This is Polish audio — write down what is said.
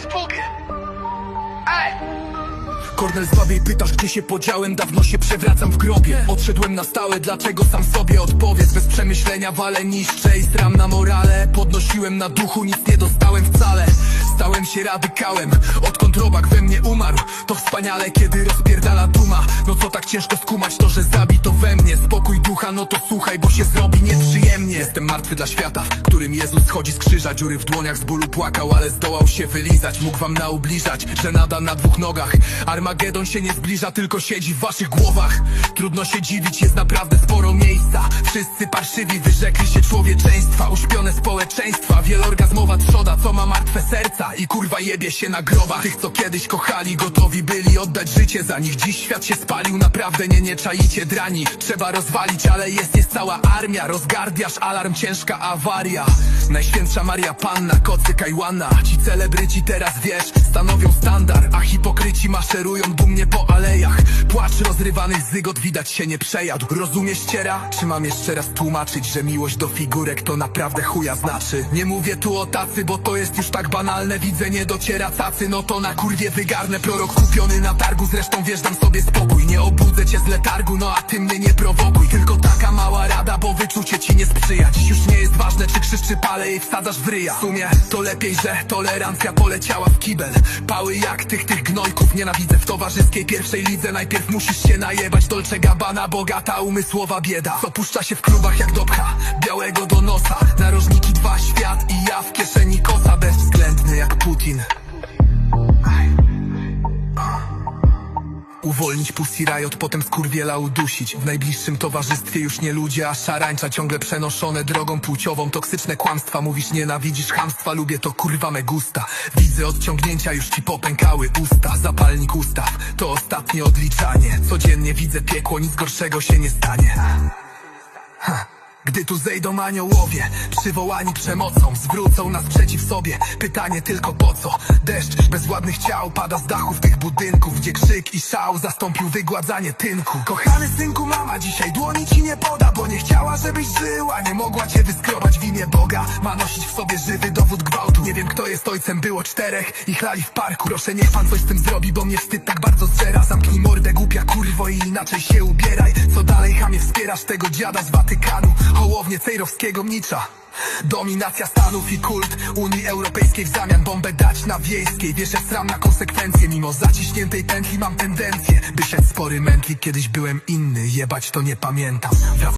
spoken. Hey. Kornel zbawiej pytasz gdzie się podziałem? Dawno się przewracam w grobie. Odszedłem na stałe, dlaczego sam sobie odpowiedz? Bez przemyślenia walę niszczę i stram na morale. Podnosiłem na duchu, nic nie dostałem wcale. Stałem się radykałem, odkąd robak we mnie umarł To wspaniale, kiedy rozpierdala duma. No co tak ciężko skumać to, że zabito we mnie. Spokój ducha, no to słuchaj, bo się zrobi nieprzyjemnie. Jestem martwy dla świata, którym Jezus schodzi z krzyża. Dziury w dłoniach z bólu płakał, ale zdołał się wylizać. Mógł wam naubliżać, że nada na dwóch nogach Armagedon się nie zbliża, tylko siedzi w waszych głowach. Trudno się dziwić, jest naprawdę sporo miejsca. Wszyscy parszywi, wyrzekli się człowieczeństwa Uśpione społeczeństwa, wielorgazmowa trzoda Martwe serca i kurwa jebie się na grobach Tych co kiedyś kochali, gotowi byli oddać życie za nich Dziś świat się spalił, naprawdę nie, nie czaicie drani. Trzeba rozwalić, ale jest, jest cała armia. Rozgardiasz, alarm, ciężka awaria. Najświętsza Maria Panna, kocy Kajłana Ci celebryci teraz wiesz, stanowią standard. A hipokryci maszerują dumnie po alejach. Płacz rozrywanych zygot widać się nie przejadł. Rozumiesz ciera? Czy mam jeszcze raz tłumaczyć, że miłość do figurek to naprawdę chuja znaczy? Nie mówię tu o tacy, bo to jest już tak banalne Widzę nie dociera cacy, no to na kurwie wygarnę. Prorok kupiony na targu, zresztą wiesz dam sobie spokój. Nie obudzę cię z letargu, no a ty mnie nie prowokuj. Tylko taka mała rada, bo wyczucie ci nie sprzyja. Dziś już nie jest ważne, czy krzyż, czy pale i wsadzasz w ryja. W sumie to lepiej, że tolerancja poleciała w kibel. Pały jak tych, tych gnojków nienawidzę. W towarzyskiej pierwszej lidze najpierw musisz się najebać Dolce Gabbana, bogata umysłowa bieda. Co puszcza się w klubach jak dopcha, Uwolnić Pussy Riot, potem skurwiela udusić. W najbliższym towarzystwie już nie ludzie, a szarańcza Ciągle przenoszone drogą płciową. Toksyczne kłamstwa, mówisz nienawidzisz chamstwa. Lubię to kurwa me gusta. Widzę odciągnięcia, już ci popękały usta. Zapalnik ustaw, to ostatnie odliczanie. Codziennie widzę piekło, nic gorszego się nie stanie. Gdy tu zejdą aniołowie, przywołani przemocą Zwrócą nas przeciw sobie, pytanie tylko po co? Deszcz bezładnych ciał pada z dachów tych budynków Gdzie krzyk i szał zastąpił wygładzanie tynku. Kochany synku, mama dzisiaj dłoni ci nie poda Bo nie chciała, żebyś żyła, nie mogła cię wyskrobać w imię Boga. Ma nosić w sobie żywy dowód gwałtu. Nie wiem kto jest ojcem, było czterech i chlali w parku. Proszę niech pan coś z tym zrobi, bo mnie wstyd tak bardzo zżera. Zamknij mordę głupia kurwo i inaczej się ubieraj. Co dalej chamie wspierasz tego dziada z Watykanu Hołownię Cejrowskiego mnicza. Dominacja Stanów i kult Unii Europejskiej w zamian bombę dać na wiejskiej. Wiesz, ja sram na konsekwencje. Mimo zaciśniętej pętli mam tendencję By się spory mętlik. Kiedyś byłem inny, jebać to nie pamiętam